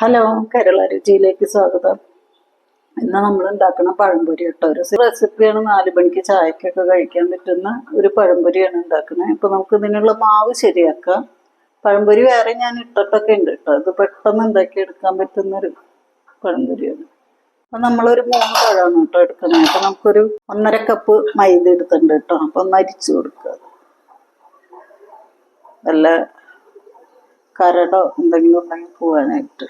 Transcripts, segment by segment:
Hello Kerala രുചിയിലേക്ക് സ്വാഗതം. ഇന്ന് നമ്മൾ ഉണ്ടാക്കുന്ന പഴംപൊരി കേട്ടോ. ഒരു റെസിപ്പിയാണ് നാല് മണിക്ക് ചായക്കൊക്കെ കഴിക്കാൻ പറ്റുന്ന ഒരു പഴംപൊരിയാണ് ഉണ്ടാക്കുന്നത്. ഇപ്പൊ നമുക്ക് ഇതിനുള്ള മാവ് ശരിയാക്കാം. പഴംപൊരി വേറെ ഞാൻ ഇട്ടിട്ടൊക്കെ ഉണ്ട് കേട്ടോ. ഇത് പെട്ടെന്ന് പറ്റുന്ന ഒരു പഴംപൊരിയാണ്. അപ്പൊ നമ്മളൊരു മൂന്ന് പഴമാണ് കേട്ടോ എടുക്കുന്നത്. അപ്പൊ നമുക്കൊരു ഒന്നര കപ്പ് മൈദ എടുത്തിട്ടുണ്ട് കേട്ടോ. അപ്പൊ ഒന്ന് അരിച്ചു കൊടുക്കുക. നല്ല കരടോ എന്തെങ്കിലും ഉണ്ടെങ്കിൽ പോവാനായിട്ട്.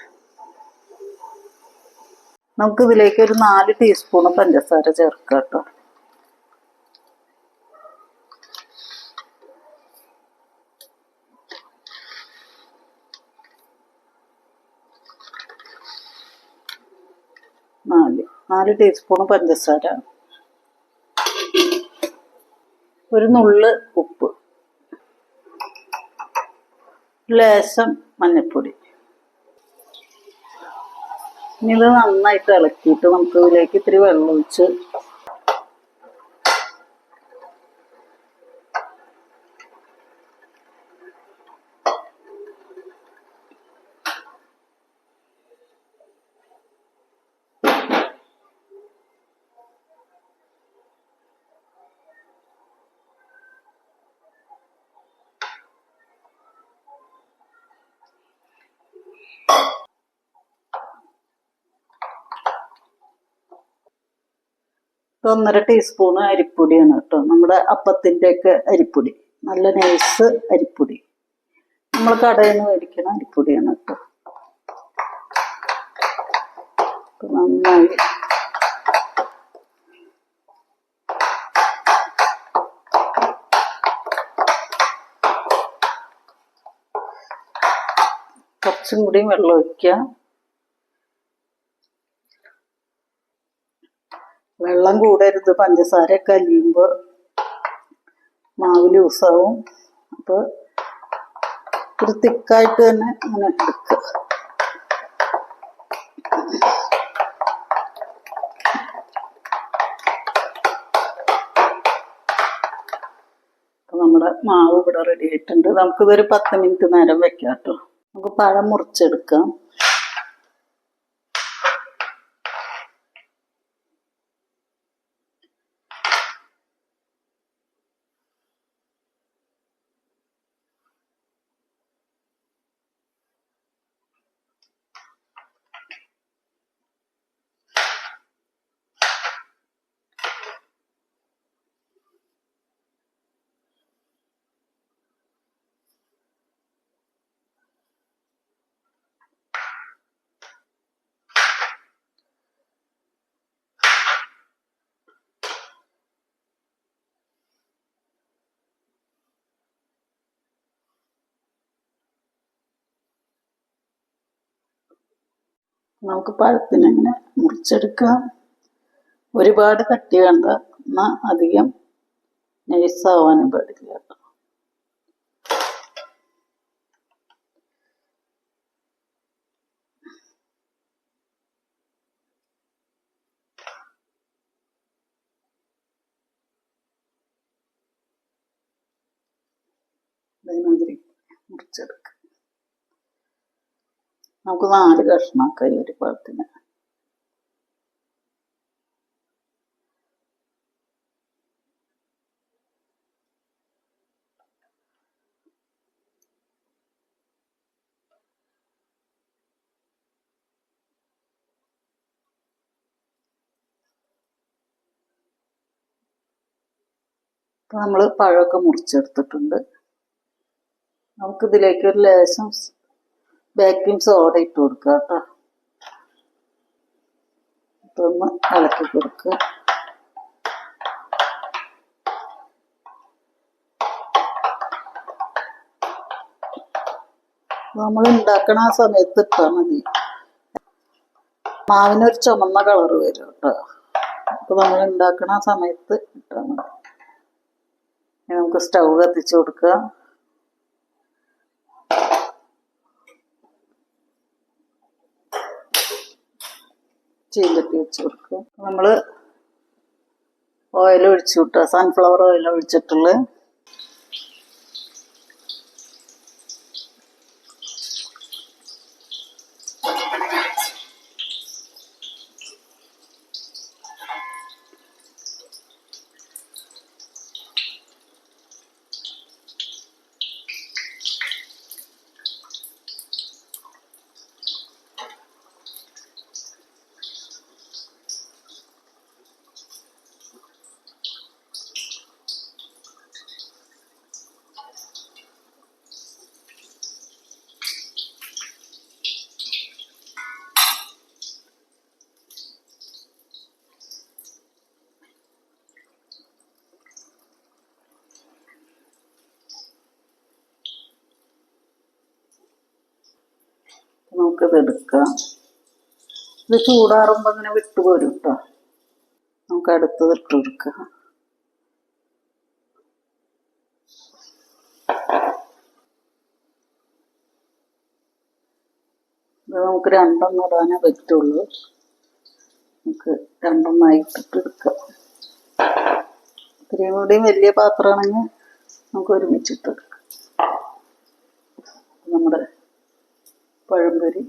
നമുക്ക് ഇതിലേക്ക് ഒരു നാല് ടീസ്പൂൺ പഞ്ചസാര ചേർക്കുക കേട്ടോ. നാല് നാല് ടീസ്പൂൺ പഞ്ചസാര. ഒരു നുള്ള് ഉപ്പ്. ലേശം മഞ്ഞൾപ്പൊടി ഇനി ഇത് നന്നായിട്ട് ഇളക്കിയിട്ട് നമുക്ക് ഇതിലേക്ക് ഇത്തിരി വെള്ളം ഒഴിച്ച് ഇത് ഒന്നര ടീസ്പൂണ് അരിപ്പൊടിയാണ് കേട്ടോ. നമ്മുടെ അപ്പത്തിന്റെയൊക്കെ അരിപ്പൊടി. നല്ല നൈസ് അരിപ്പൊടി. നമ്മൾ കടയിൽ നിന്ന് മേടിക്കണ അരിപ്പൊടിയാണ് കേട്ടോ. നന്നായി. കുറച്ചും കൂടി വെള്ളം ഒഴിക്കുക. വെള്ളം കൂടരുത്. പഞ്ചസാരയൊക്കെ അലിയുമ്പോൾ മാവ് ലൂസാവും അപ്പോൾ ഒരു തിക്കായിട്ട് തന്നെ അങ്ങനെ എടുക്കുക. നമ്മുടെ മാവ് ഇവിടെ റെഡി ആയിട്ടുണ്ട്. നമുക്കിതൊരു പത്ത് മിനിറ്റ് നേരം വെക്കാം കേട്ടോ നമുക്ക് പഴം മുറിച്ചെടുക്കാം. നമുക്ക് പഴത്തിന് ഇങ്ങനെ മുറിച്ചെടുക്കാം ഒരുപാട് കട്ടി വേണ്ട. എന്നാൽ അധികം നൈസാവാനും പാടില്ല കേട്ടോ. അതേമാതിരി മുറിച്ചെടുക്കാം നമുക്ക് നാല് കഷ്ണാക്കാം ഈ ഒരു പഴത്തിന് നമ്മൾ പഴമൊക്കെ മുറിച്ചെടുത്തിട്ടുണ്ട്. നമുക്കിതിലേക്ക് ഒരു ലേശം ബേക്കിംഗ് സോഡ ഇട്ട് കൊടുക്കുക കേട്ടോ. ഇതൊന്ന് ഇളക്കി കൊടുക്കുക. നമ്മൾ ഉണ്ടാക്കണ ആ സമയത്ത് ഇട്ടാൽ മതി. മാവിനൊരു ചുമന്ന കളർ വരും കേട്ടോ. അപ്പൊ നമ്മൾ ഉണ്ടാക്കണ ആ സമയത്ത് ഇട്ടാൽ മതി. നമുക്ക് സ്റ്റൗ കത്തിച്ചു കൊടുക്കുക ചീലട്ടി വെച്ച് കൊടുക്കുക നമ്മൾ ഓയിൽ ഒഴിച്ചു വിട്ടുക സൺഫ്ലവർ ഓയിൽ ഒഴിച്ചിട്ടുള്ള നമുക്കിത് എടുക്കാം ഇത് ചൂടാറുമ്പോൾ ഇങ്ങനെ വിട്ടുപോരും കേട്ടോ നമുക്ക് അടുത്തത് ഇട്ട് കൊടുക്കാം. നമുക്ക് രണ്ടെണ്ണം ഇടാനേ പറ്റുള്ളൂ. നമുക്ക് രണ്ടെണ്ണമായി ഇട്ടിട്ട് എടുക്കാം. ഇത്രയും കൂടി വലിയ പാത്രമാണെങ്കിൽ നമുക്ക് ഒരുമിച്ചിട്ട് എടുക്കാം. നമ്മുടെ പഴംപൊരി.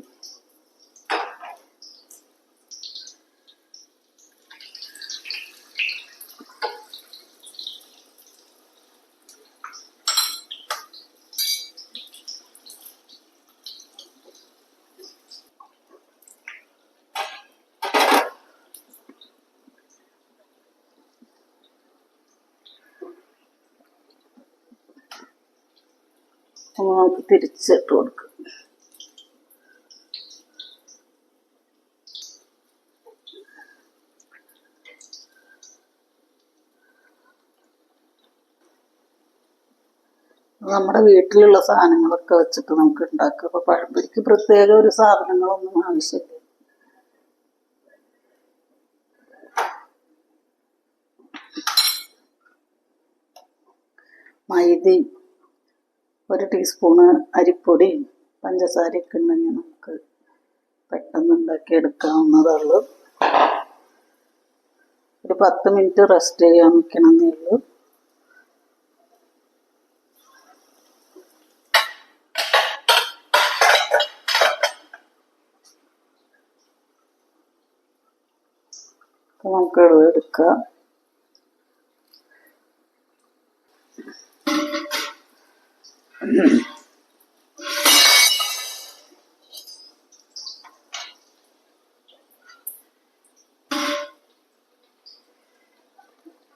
നമുക്ക് തിരിച്ചിട്ട് കൊടുക്കാം. നമ്മുടെ വീട്ടിലുള്ള സാധനങ്ങളൊക്കെ വെച്ചിട്ട് നമുക്ക് ഉണ്ടാക്കാം. അപ്പൊ പഴംപൊരിക്ക് പ്രത്യേക ഒരു സാധനങ്ങളൊന്നും ആവശ്യമില്ല. മൈദയും ഒരു ടീസ്പൂണ് അരിപ്പൊടിയും പഞ്ചസാരയൊക്കെ ഉണ്ടെങ്കിൽ നമുക്ക് പെട്ടെന്ന് ഉണ്ടാക്കി എടുക്കാവുന്നതേ ഉള്ളൂ. ഒരു പത്ത് മിനിറ്റ് റെസ്റ്റ് ചെയ്യാൻ വെക്കണമെന്നേ ഉള്ളൂ അപ്പൊ നമുക്ക് എടുക്കുക എടുക്കാം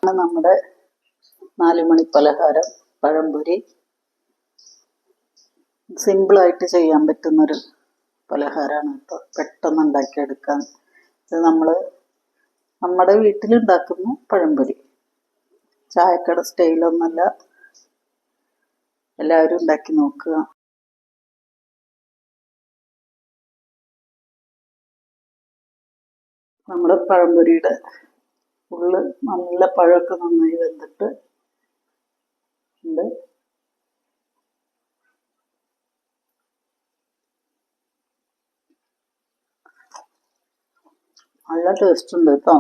നമ്മുടെ നാലുമണി പലഹാരം പഴംപൊരി. സിമ്പിളായിട്ട് ചെയ്യാൻ പറ്റുന്നൊരു പലഹാരമാണ് ഇപ്പോൾ പെട്ടെന്ന് ഉണ്ടാക്കിയെടുക്കാൻ ഇത് നമ്മൾ നമ്മുടെ വീട്ടിലുണ്ടാക്കുന്ന പഴംപൊരി. ചായക്കട സ്റ്റൈലൊന്നല്ല എല്ലാവരും ഉണ്ടാക്കി നോക്കുക. നമ്മുടെ പഴംപൊരിയുടെ ഉള്ള് നല്ല പഴമൊക്കെ നന്നായി വെന്തിട്ട് ഉണ്ട്. നല്ല ടേസ്റ്റ് ഉണ്ട് കേട്ടോ